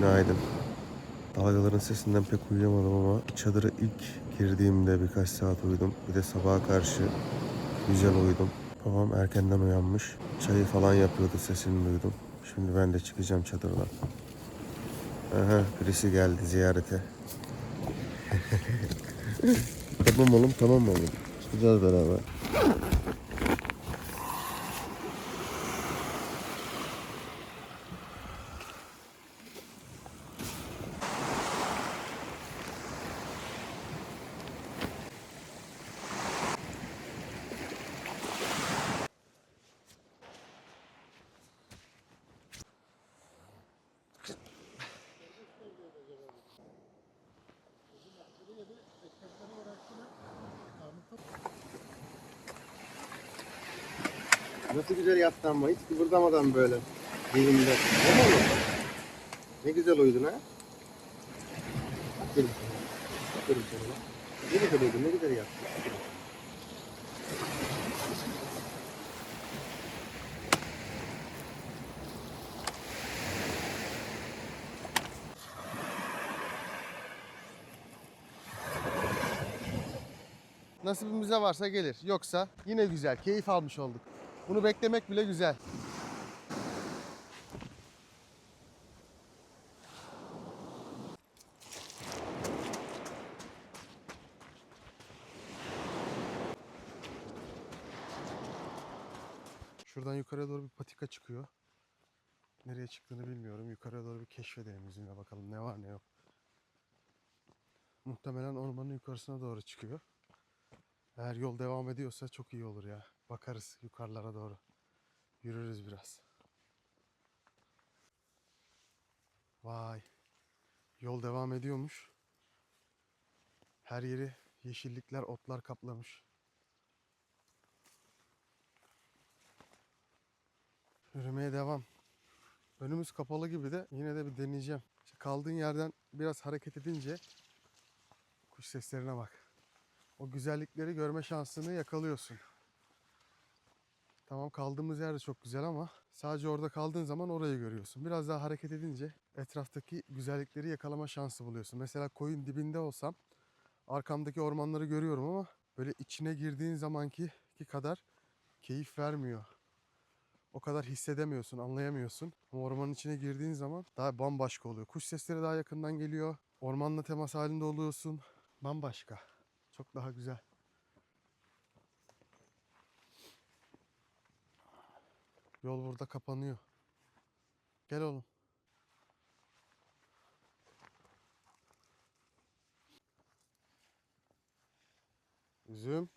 Günaydın. Dalgaların sesinden pek uyuyamadım ama çadıra ilk girdiğimde birkaç saat uyudum. Bir de sabaha karşı güzel uyudum. Babam erkenden uyanmış. Çayı falan yapıyordu sesini duydum. Şimdi ben de çıkacağım çadırdan. Aha birisi geldi ziyarete. tamam oğlum tamam oğlum. Çıkacağız beraber. Nasıl güzel yattın ama hiç kıpırdamadan böyle dilimde. Ne oldu? Ne güzel uyudun ha? Aferin sana. Aferin sana. Ne güzel uyudun, ne güzel yattın. Aferin. Nasibimize varsa gelir. Yoksa yine güzel. Keyif almış olduk. Bunu beklemek bile güzel. Şuradan yukarıya doğru bir patika çıkıyor. Nereye çıktığını bilmiyorum. Yukarıya doğru bir keşfedelim yüzüne bakalım ne var ne yok. Muhtemelen ormanın yukarısına doğru çıkıyor. Eğer yol devam ediyorsa çok iyi olur ya. Bakarız yukarılara doğru. Yürürüz biraz. Vay. Yol devam ediyormuş. Her yeri yeşillikler, otlar kaplamış. Yürümeye devam. Önümüz kapalı gibi de yine de bir deneyeceğim. İşte kaldığın yerden biraz hareket edince kuş seslerine bak. O güzellikleri görme şansını yakalıyorsun. Tamam kaldığımız yer de çok güzel ama sadece orada kaldığın zaman orayı görüyorsun. Biraz daha hareket edince etraftaki güzellikleri yakalama şansı buluyorsun. Mesela koyun dibinde olsam arkamdaki ormanları görüyorum ama böyle içine girdiğin zamanki ki kadar keyif vermiyor. O kadar hissedemiyorsun, anlayamıyorsun. Ama ormanın içine girdiğin zaman daha bambaşka oluyor. Kuş sesleri daha yakından geliyor. Ormanla temas halinde oluyorsun. Bambaşka. Çok daha güzel. Yol burada kapanıyor. Gel oğlum. Üzüm.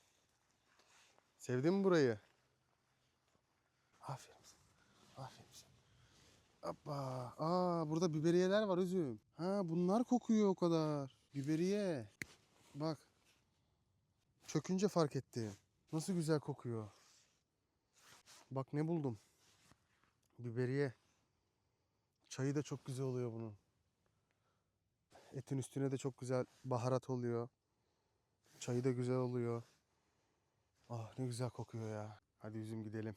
Sevdin mi burayı? Aferin. sana, Aferin. sana. Hoppa. Aa burada biberiyeler var üzüm. Ha bunlar kokuyor o kadar. Biberiye. Bak. Çökünce fark ettim. Nasıl güzel kokuyor. Bak ne buldum. Biberiye. Çayı da çok güzel oluyor bunun. Etin üstüne de çok güzel baharat oluyor. Çayı da güzel oluyor. Ah ne güzel kokuyor ya. Hadi üzüm gidelim.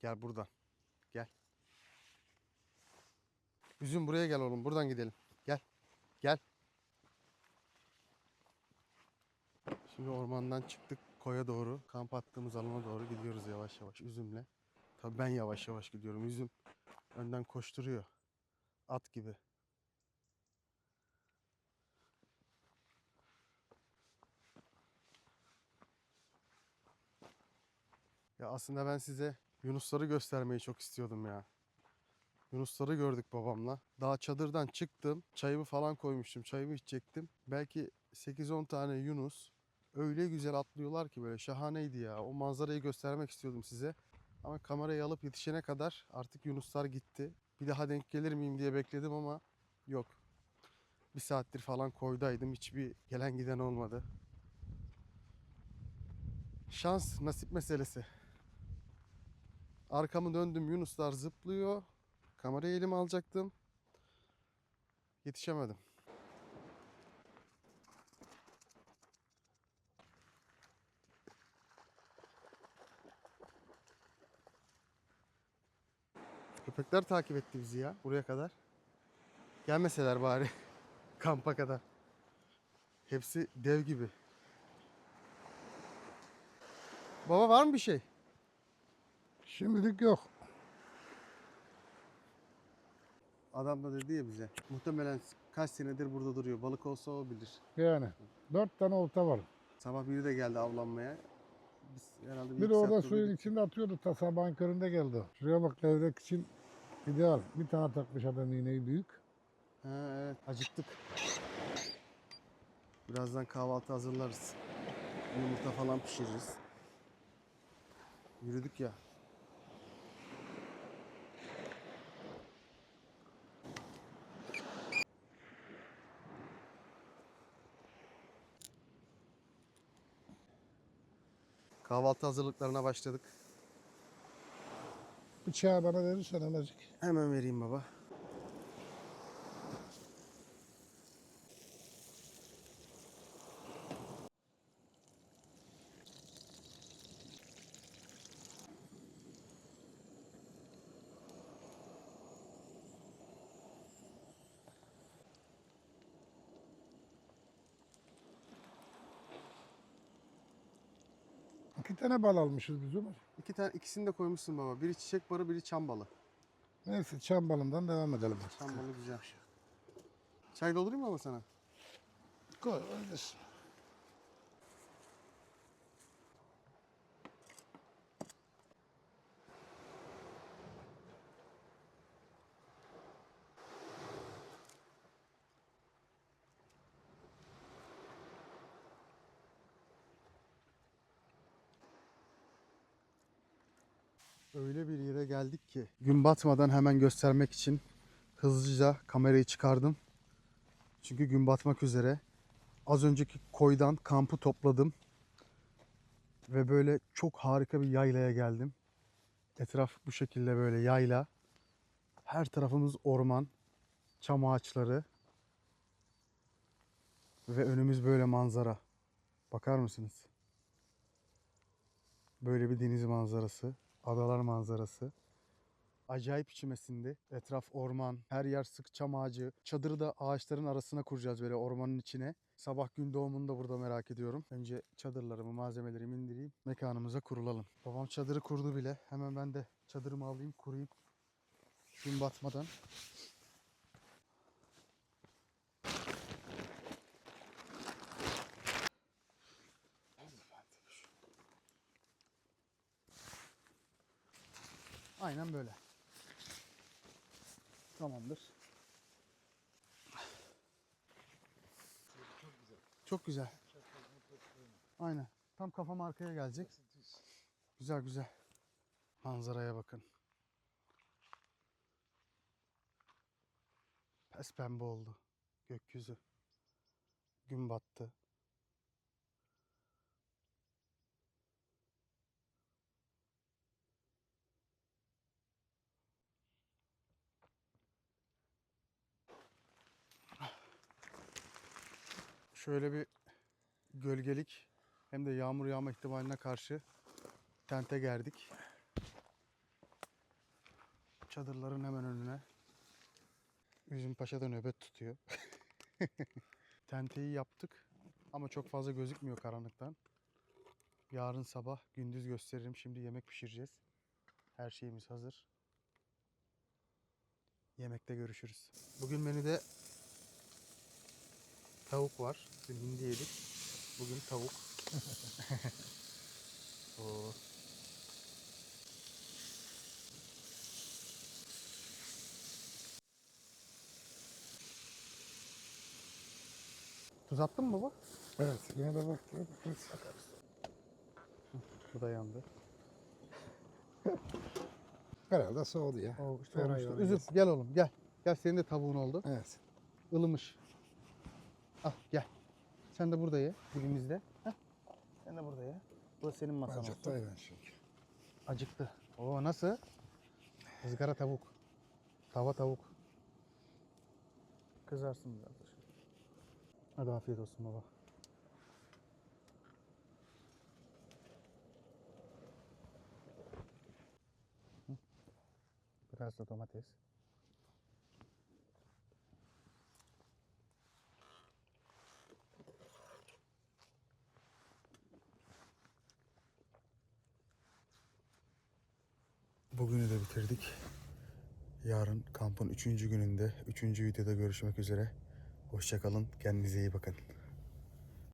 Gel buradan. Gel. Üzüm buraya gel oğlum. Buradan gidelim. Gel. Gel. Şimdi ormandan çıktık koya doğru. Kamp attığımız alana doğru gidiyoruz yavaş yavaş üzümle. Tabii ben yavaş yavaş gidiyorum. Üzüm önden koşturuyor. At gibi. Ya aslında ben size Yunusları göstermeyi çok istiyordum ya. Yunusları gördük babamla. Daha çadırdan çıktım. Çayımı falan koymuştum. Çayımı içecektim. Belki 8-10 tane Yunus. Öyle güzel atlıyorlar ki böyle şahaneydi ya. O manzarayı göstermek istiyordum size. Ama kamerayı alıp yetişene kadar artık Yunuslar gitti. Bir daha denk gelir miyim diye bekledim ama yok. Bir saattir falan koydaydım. Hiçbir gelen giden olmadı. Şans, nasip meselesi. Arkamı döndüm Yunuslar zıplıyor. Kamerayı elime alacaktım. Yetişemedim. Köpekler takip etti bizi ya buraya kadar. Gelmeseler bari kampa kadar. Hepsi dev gibi. Baba var mı bir şey? Şimdilik yok. Adam da dedi ya bize. Muhtemelen kaç senedir burada duruyor. Balık olsa o bilir. Yani dört tane olta var. Sabah biri de geldi avlanmaya. Biz herhalde bir Bir orada suyun içinde atıyordu. Ta sabahın köründe geldi. Şuraya bak levrek için ideal. Bir tane takmış adam iğneyi büyük. Ha evet acıktık. Birazdan kahvaltı hazırlarız. Yumurta falan pişiririz. Yürüdük ya. Kahvaltı hazırlıklarına başladık. Bıçağı bana verirsen hemencik. Hemen vereyim baba. İki tane bal almışız biz Ömer. İki tane ikisini de koymuşsun baba. Biri çiçek balı, biri çam balı. Neyse çam balından devam edelim. artık. Çam balı güzel. Çay doldurayım mı baba sana? Koy öylesin. Öyle bir yere geldik ki gün batmadan hemen göstermek için hızlıca kamerayı çıkardım. Çünkü gün batmak üzere. Az önceki koydan kampı topladım. Ve böyle çok harika bir yaylaya geldim. Etraf bu şekilde böyle yayla. Her tarafımız orman, çam ağaçları. Ve önümüz böyle manzara. Bakar mısınız? Böyle bir deniz manzarası. Adalar manzarası. Acayip içimesinde. Etraf orman, her yer sık çam ağacı. Çadırı da ağaçların arasına kuracağız böyle ormanın içine. Sabah gün doğumunu da burada merak ediyorum. Önce çadırlarımı, malzemelerimi indireyim. Mekanımıza kurulalım. Babam çadırı kurdu bile. Hemen ben de çadırımı alayım, kurayım. Gün batmadan. Aynen böyle. Tamamdır. Çok güzel. Aynen. Tam kafam arkaya gelecek. Güzel güzel. Manzaraya bakın. Pes pembe oldu. Gökyüzü. Gün battı. Şöyle bir gölgelik hem de yağmur yağma ihtimaline karşı tente gerdik. Çadırların hemen önüne. Üzüm Paşa da nöbet tutuyor. Tenteyi yaptık ama çok fazla gözükmüyor karanlıktan. Yarın sabah gündüz gösteririm. Şimdi yemek pişireceğiz. Her şeyimiz hazır. Yemekte görüşürüz. Bugün menüde Tavuk var. Dün hindi yedik. Bugün tavuk. Oo. Tuz attın mı baba? Evet yine de bak. Bu da yandı. Herhalde soğudu ya. Oo, işte Üzüm gel oğlum gel. Gel senin de tavuğun oldu. Evet. Ilımış. Al gel. Sen de burada ye dilimizde. Heh. Sen de burada ye. Bu da senin masan Bence olsun. hayvan çünkü. Acıktı. Oo nasıl? Izgara tavuk. Tava tavuk. Kızarsın biraz da. Hadi afiyet olsun baba. Biraz da domates. Bugünü de bitirdik. Yarın kampın 3. gününde 3. videoda görüşmek üzere. Hoşçakalın. Kendinize iyi bakın.